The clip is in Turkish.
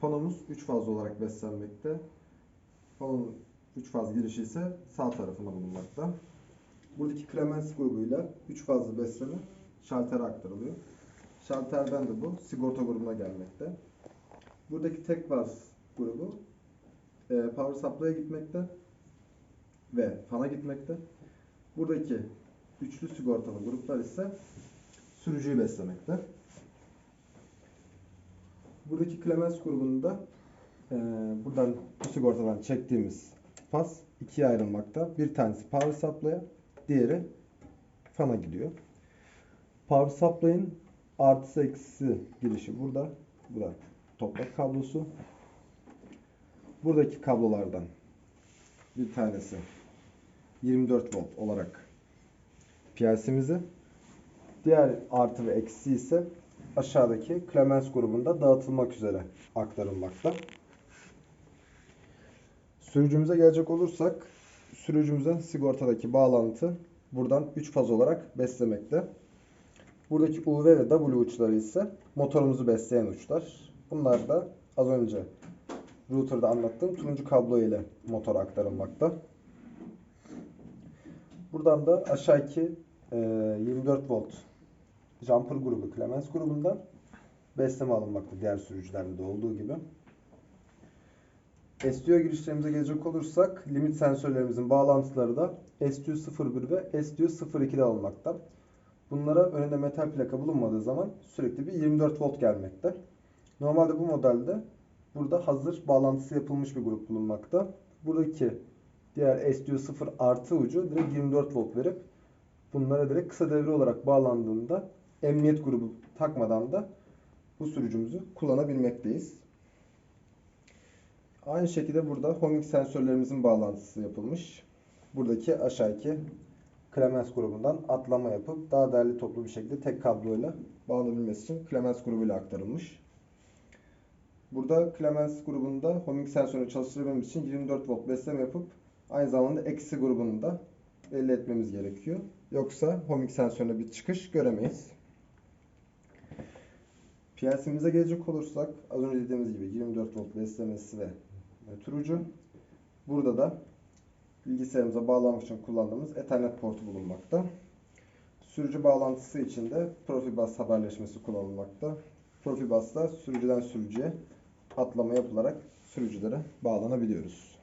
Panomuz 3 faz olarak beslenmekte. Panonun 3 faz girişi ise sağ tarafında bulunmakta. Buradaki Clemens grubuyla 3 fazlı besleme şaltere aktarılıyor. Şalterden de bu sigorta grubuna gelmekte. Buradaki tek faz grubu e, power supply'a gitmekte ve fana gitmekte. Buradaki üçlü sigortalı gruplar ise sürücüyü beslemekte. Buradaki Clemens grubunda e, buradan bu sigortadan çektiğimiz faz ikiye ayrılmakta. Bir tanesi power supply'a, diğeri fana gidiyor. Power supply'ın artısı eksisi girişi burada. Bu da toprak kablosu. Buradaki kablolardan bir tanesi 24 volt olarak PLC'mizi diğer artı ve eksi ise aşağıdaki Clemens grubunda dağıtılmak üzere aktarılmakta. Sürücümüze gelecek olursak sürücümüze sigortadaki bağlantı buradan 3 faz olarak beslemekte. Buradaki UV ve W uçları ise motorumuzu besleyen uçlar. Bunlar da az önce router'da anlattığım turuncu kablo ile motor aktarılmakta. Buradan da aşağıki e, 24 volt jumper grubu Clemens grubundan besleme alınmakta diğer sürücülerde de olduğu gibi. STU girişlerimize gelecek olursak limit sensörlerimizin bağlantıları da STU01 ve STU02'de alınmakta. Bunlara önünde metal plaka bulunmadığı zaman sürekli bir 24 volt gelmekte. Normalde bu modelde burada hazır bağlantısı yapılmış bir grup bulunmakta. Buradaki diğer STU0 artı ucu direkt 24 volt verip bunlara direkt kısa devre olarak bağlandığında emniyet grubu takmadan da bu sürücümüzü kullanabilmekteyiz. Aynı şekilde burada homing sensörlerimizin bağlantısı yapılmış. Buradaki aşağıki Clemens grubundan atlama yapıp daha değerli toplu bir şekilde tek kabloyla bağlanabilmesi için Clemens grubuyla aktarılmış. Burada Clemens grubunda homing sensörünü çalıştırabilmemiz için 24 volt besleme yapıp aynı zamanda eksi grubunu da elde etmemiz gerekiyor. Yoksa homing sensörüne bir çıkış göremeyiz. PLC'mize gelecek olursak az önce dediğimiz gibi 24 volt beslemesi ve turucu. Burada da bilgisayarımıza bağlamak için kullandığımız Ethernet portu bulunmakta. Sürücü bağlantısı için de Profibus haberleşmesi kullanılmakta. Profibus'ta sürücüden sürücüye atlama yapılarak sürücülere bağlanabiliyoruz.